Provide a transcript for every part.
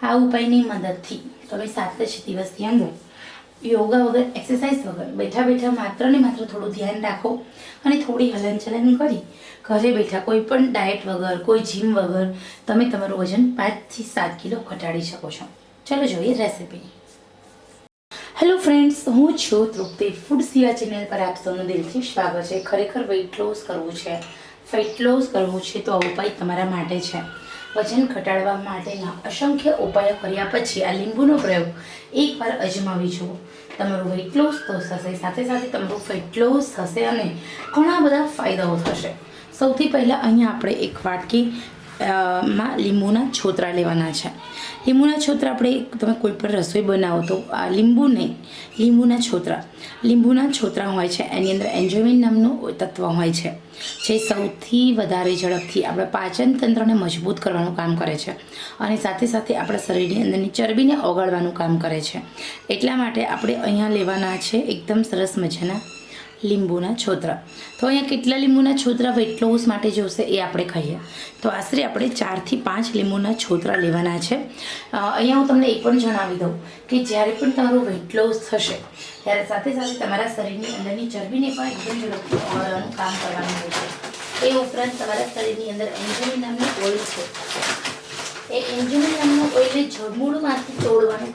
આ ઉપાયની મદદથી તમે સાત જ દિવસની અંદર યોગા વગર એક્સરસાઇઝ વગર બેઠા બેઠા માત્ર ને માત્ર થોડું ધ્યાન રાખો અને થોડી હલનચલન કરી ઘરે બેઠા કોઈ પણ ડાયટ વગર કોઈ જીમ વગર તમે તમારું વજન પાંચથી સાત કિલો ઘટાડી શકો છો ચલો જોઈએ રેસીપી હેલો ફ્રેન્ડ્સ હું છું તૃપ્તિ ફૂડ સિયા ચેનલ પર આપ સૌનું દિલથી સ્વાગત છે ખરેખર વેઇટ લોસ કરવું છે ફેટ લોસ કરવું છે તો આ ઉપાય તમારા માટે છે વજન ઘટાડવા માટેના અસંખ્ય ઉપાયો કર્યા પછી આ લીંબુનો પ્રયોગ એકવાર અજમાવી જુઓ. તમારું વેઇટ લોસ તો થશે, સાથે સાથે તમારું ફેટ લોસ થશે અને ઘણા બધા ફાયદાઓ થશે. સૌથી પહેલાં અહીંયા આપણે એક વાટકી માં લીંબુના છોતરા લેવાના છે. લીંબુના છોતરા આપણે તમે કોઈ પણ રસોઈ બનાવો તો આ લીંબુ નહીં, લીંબુના છોતરા. લીંબુના છોતરા હોય છે, એની અંદર એન્જોમિન નામનું તત્વ હોય છે, જે સૌથી વધારે ઝડપથી આપણા પાચન તંત્રને મજબૂત કરવાનું કામ કરે છે અને સાથે સાથે આપણા શરીરની અંદરની ચરબીને ઓગાળવાનું કામ કરે છે. એટલા માટે આપણે અહીંયા લેવાના છે એકદમ સરસ મજાના લીંબુના છોતરા. તો અહીંયા કેટલા લીંબુના છોતરા વેટ લોસ માટે જોશે એ આપણે ખાઈએ. તો આશરે આપણે ચારથી પાંચ લીંબુના છોતરા લેવાના છે. અહીંયા હું તમને એ પણ જણાવી દઉં કે જ્યારે પણ તમારું વેટ લોસ થશે, ત્યારે સાથે સાથે તમારા શરીરની અંદરની ચરબીને પણ એકદમ ઝડપથી ઓળવાનું કામ કરવાનું હોય છે. એ ઉપરાંત તમારા શરીરની અંદર એન્જરી નામની ઓઇલ છે. એ એન્જિનિયર નામનું ઓઇલને જડમૂળમાંથી તોડવાનું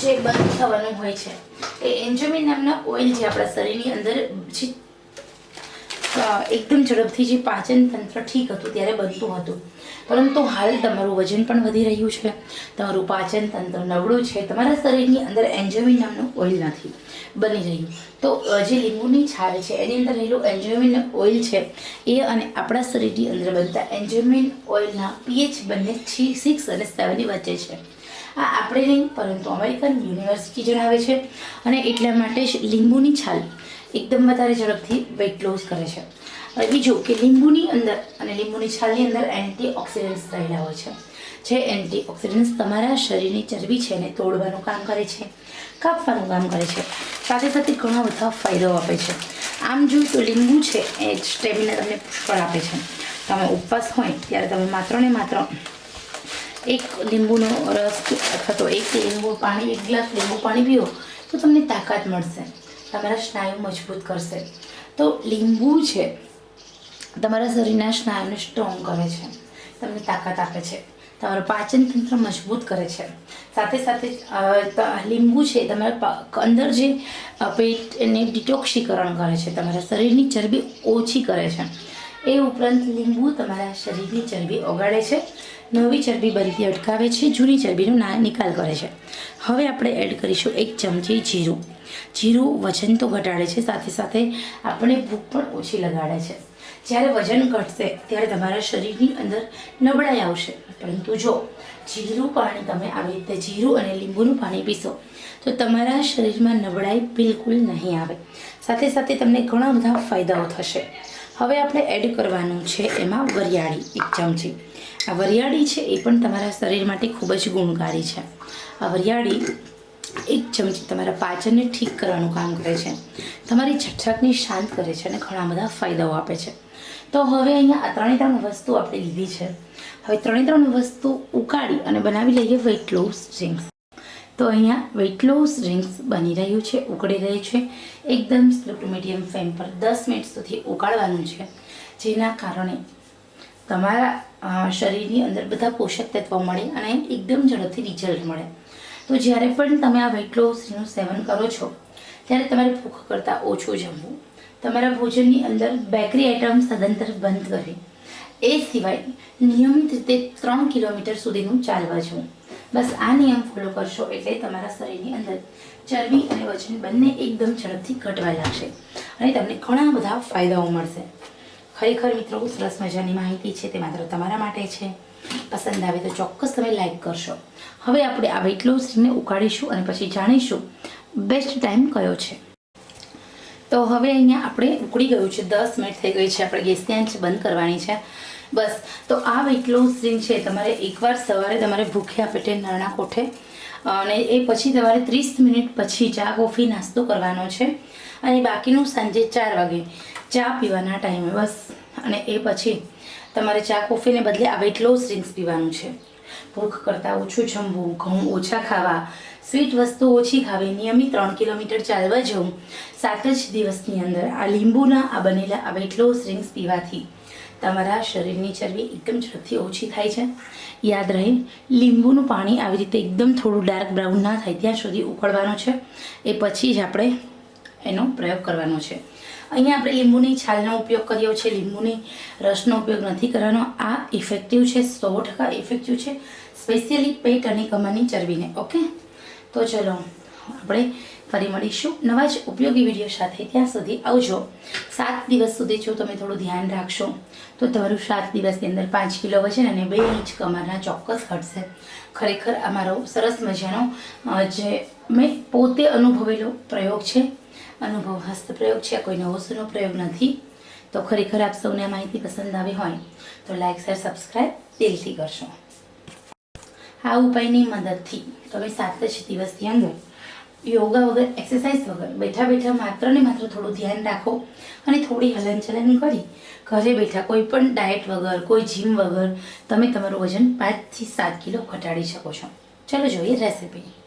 જે બંધ થવાનું હોય છે. એ એન્જોમિન નામના ઓઇલ જે આપણા શરીરની અંદર જે એકદમ ઝડપથી જે પાચન તંત્ર ઠીક હતું ત્યારે બનતું હતું. પરંતુ હાલ તમારું વજન પણ વધી રહ્યું છે. તમારું પાચન તંત્ર નબળું છે. તમારા શરીરની અંદર એન્જોમિન નામનું ઓઇલ નથી. બની રહ્યું. તો જે લીંબુની છાલ છે, એની અંદર રહેલું એન્જોયમેન્ટ ઓઇલ છે, એ અને આપણા શરીરની અંદર બનતા એન્જોયમેન્ટ ઓઇલના પીએચ બંને થ્રી, સિક્સ અને સેવનની વચ્ચે છે. આ આપણે નહીં, પરંતુ અમેરિકન યુનિવર્સિટી જણાવે છે અને એટલા માટે જ લીંબુની છાલ એકદમ વધારે ઝડપથી વેઇટ લોસ કરે છે. બીજું કે લીંબુની અંદર અને લીંબુની છાલની અંદર એન્ટી ઓક્સિડન્ટ્સ રહેલા હોય છે. જે એન્ટી ઓક્સિડન્ટ્સ તમારા શરીરની ચરબી છે એને તોડવાનું કામ કરે છે. કાપવાનું કામ કરે છે. સાથે સાથે ઘણા બધા ફાયદાઓ આપે છે. આમ જોયું તો લીંબુ છે એ સ્ટેમિના તમને પુષ્કળ આપે છે. તમે ઉપવાસ હોય ત્યારે તમે માત્ર ને માત્ર એક લીંબુનો રસ અથવા તો એક લીંબુ પાણી, એક ગ્લાસ લીંબુ પાણી પીઓ તો તમને તાકાત મળશે. તમારા સ્નાયુ મજબૂત કરશે. તો લીંબુ છે, તમારા શરીરના સ્નાયુને સ્ટ્રોંગ કરે છે. તમને તાકાત આપે છે. તમારું પાચન તંત્ર મજબૂત કરે છે. સાથે સાથે લીંબુ છે તમારા અંદર જે પેટને ડિટોક્સીકરણ કરે છે, તમારા શરીરની ચરબી ઓછી કરે છે. એ ઉપરાંત લીંબુ તમારા શરીરની ચરબી ઓગાળે છે, નવી ચરબી બનતી અટકાવે છે, જૂની ચરબીનો નિકાલ કરે છે. હવે આપણે એડ કરીશું એક ચમચી જીરું. જીરું વજન તો ઘટાડે છે, સાથે સાથે આપણે ભૂખ પણ ઓછી લગાડે છે. જ્યારે વજન ઘટશે, ત્યારે તમારા શરીરની અંદર નબળાઈ આવશે. પરંતુ જો જીરું પાણી તમે આવી રીતે જીરું અને લીંબુનું પાણી પીશો, તો તમારા શરીરમાં નબળાઈ બિલકુલ નહીં આવે. સાથે સાથે તમને ઘણા બધા ફાયદાઓ થશે. હવે આપણે એડ કરવાનું છે એમાં વરિયાળી, એક ચમચી. આ વરિયાળી છે એ પણ તમારા શરીર માટે ખૂબ જ ગુણકારી છે. આ વરિયાળી એક ચમચી તમારા પાચનને ઠીક કરવાનું કામ કરે છે. તમારી છટછાટને શાંત કરે છે અને ઘણા બધા ફાયદાઓ આપે છે. તો હવે અહીંયા ત્રણે ત્રણ વસ્તુ આપણે લીધી છે. હવે ત્રણે ત્રણ વસ્તુ ઉકાળી અને બનાવી લઈએ વેઇટ લોસ ડ્રિંક્સ તો અહીંયા વેઇટ લોસ ડ્રિંક્સ બની રહ્યું છે, ઉકળી રહ્યું છે. એકદમ સ્લો મીડિયમ ફ્લેમ પર દસ મિનિટ સુધી ઉકાળવાનું છે. જેના કારણે તમારા શરીરની અંદર બધા પોષક તત્વો મળે અને એકદમ ઝડપથી રિઝલ્ટ મળે. તો જ્યારે પણ તમે આ વેટ લોસનું સેવન કરો છો, ત્યારે તમારે ભૂખ કરતાં ઓછું જમવું, તમારા ભોજનની અંદર બેકરી આઇટમ સદંતર બંધ કરવી એ સિવાય નિયમિત રીતે ત્રણ કિલોમીટર સુધીનું ચાલવા જવું. બસ આ નિયમ ફોલો કરશો એટલે તમારા શરીરની અંદર ચરબી અને વજન બંને એકદમ ઝડપથી ઘટવા લાગશે અને તમને ઘણા બધા ફાયદાઓ મળશે. ખરેખર મિત્રો, સરસ મજાની માહિતી છે, તે માત્ર તમારા માટે છે. પસંદ આવે તો ચોક્કસ તમે લાઈક કરશો. હવે આપણે આ વેટ લોસને ઉકાળીશું અને પછી જાણીશું બેસ્ટ ટાઈમ કયો છે. તો હવે અહીંયા આપણે ઉકળી ગયું છે. દસ મિનિટ થઈ ગઈ છે. આપણે ગેસની આંચ બંધ કરવાની છે. બસ. તો આ વેટ લોસ છે તમારે એકવાર સવારે તમારે ભૂખ્યા પેટે નરણા કોઠે, અને એ પછી તમારે ત્રીસ મિનિટ પછી ચા કોફી નાસ્તો કરવાનો છે. અને બાકીનું સાંજે ચાર વાગે ચા પીવાના ટાઈમે બસ. અને એ પછી તમારે ચા, કોફીને બદલે આ વેટ લોસ ડ્રિંક્સ પીવાનું છે. ભૂખ કરતાં ઓછું જમવું, ઘઉં ઓછા ખાવા સ્વીટ વસ્તુ ઓછી ખાવી, નિયમિત ત્રણ કિલોમીટર ચાલવા જવું, સાત જ દિવસની અંદર આ લીંબુના, આ બનેલા આ વેટ લોસ ડ્રિંક્સ પીવાથી તમારા શરીરની ચરબી એકદમ ઝડપથી ઓછી થાય છે. યાદ રહે, લીંબુનું પાણી આવી રીતે એકદમ થોડું ડાર્ક બ્રાઉન ના થાય, ત્યાં સુધી ઉકળવાનું છે. એ પછી જ આપણે એનો પ્રયોગ કરવાનો છે. અહીંયા આપણે લીંબુની છાલનો ઉપયોગ કર્યો છે. લીંબુની રસનો ઉપયોગ નથી કરવાનો. આ ઇફેક્ટિવ છે, સો ટકા ઇફેક્ટિવ છે. સ્પેશિયલી પેટ અને કમરની ચરબીને ઓકે તો ચલો, આપણે ફરી મળીશું નવા જ ઉપયોગી વીડિયો સાથે. ત્યાં સુધી આવજો. સાત દિવસ સુધી જો તમે થોડું ધ્યાન રાખશો, તો તમારું સાત દિવસની અંદર પાંચ કિલો વજન અને બે ઇંચ કમરના ચોક્કસ ઘટશે. ખરેખર અમારો સરસ મજાનો જે મેં પોતે અનુભવેલો પ્રયોગ છે અનુભવ હસ્તપ્રયોગ છે કોઈ નવો સૂનો પ્રયોગ નથી. તો ખરેખર આપ સૌને આ માહિતી પસંદ આવી હોય, તો લાઈક શેર સબસ્ક્રાઈબ દિલથી કરશો. આ ઉપાયની મદદથી તમે સાત જ દિવસની અંદર યોગા વગર એક્સરસાઇઝ વગર, બેઠા બેઠા માત્ર ને માત્ર થોડું ધ્યાન રાખો અને થોડી હલનચલન કરી, ઘરે બેઠા કોઈ પણ ડાયટ વગર, કોઈ જીમ વગર, તમે તમારું વજન પાંચથી સાત કિલો ઘટાડી શકો છો. ચલો જોઈએ રેસીપી